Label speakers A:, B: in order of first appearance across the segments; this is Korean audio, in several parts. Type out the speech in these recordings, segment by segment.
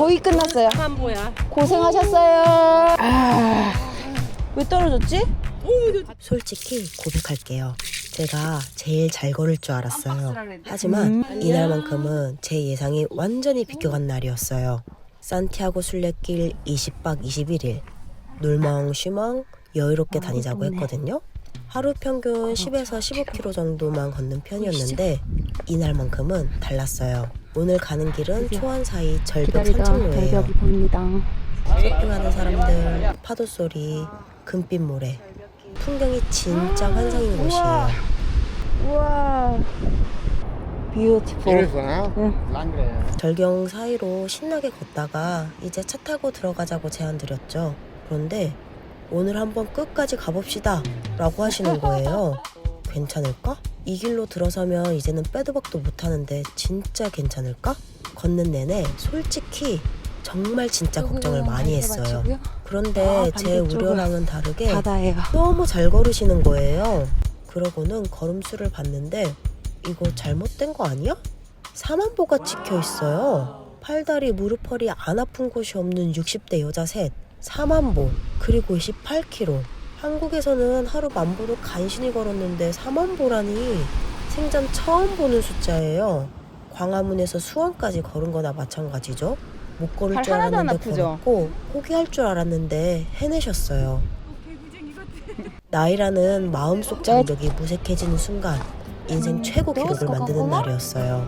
A: 거의 끝났어요.
B: 한보야.
A: 고생하셨어요. 아, 왜 떨어졌지?
C: 솔직히 고백할게요. 제가 제일 잘 걸을 줄 알았어요. 하지만 이날만큼은 제 예상이 완전히 비껴간 날이었어요. 산티아고 순례길 20박 21일 놀멍 쉬멍 여유롭게 다니자고 했거든요. 하루 평균 10에서 15km 정도만 걷는 편이었는데 이날만큼은 달랐어요. 오늘 가는 길은 초원 사이 절벽 산책로예요.
A: 보입니다.
C: 쇼핑하는 사람들, 파도 소리, 금빛 모래, 풍경이 진짜 환상인 곳이에요.
A: 우와. 뷰티풀.
C: 절경 사이로 신나게 걷다가 이제 차 타고 들어가자고 제안드렸죠. 그런데 오늘 한번 끝까지 가봅시다 라고 하시는 거예요. 괜찮을까? 이 길로 들어서면 이제는 빼도 박도 못하는데 진짜 괜찮을까? 걷는 내내 솔직히 정말 진짜 걱정을 많이 했어요. 그런데
A: 아,
C: 제 우려랑은 다르게. 너무 잘 걸으시는 거예요. 그러고는 걸음수를 봤는데 이거 잘못된 거 아니야? 사만보가 찍혀 있어요. 팔다리 무릎 허리 안 아픈 곳이 없는 60대 여자 셋, 사만보 그리고 28km. 한국에서는 하루 만보도 간신히 걸었는데 4만보라니 생전 처음 보는 숫자예요. 광화문에서 수원까지 걸은 거나 마찬가지죠. 못 걸을 발줄 알았는데? 걸었고 포기할 줄 알았는데 해내셨어요. 나이라는 마음속 장벽이 무색해지는 순간 인생 최고 기록을 만드는 날이었어요.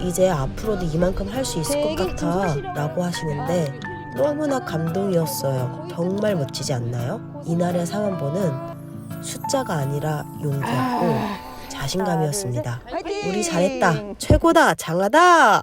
C: 이제 앞으로도 이만큼 할 수 있을 것 같아 라고 하시는데 너무나 감동이었어요. 정말 멋지지 않나요? 이날의 상한보는 숫자가 아니라 용기였고 자신감이었습니다.
A: 화이팅!
C: 우리 잘했다. 최고다. 장하다.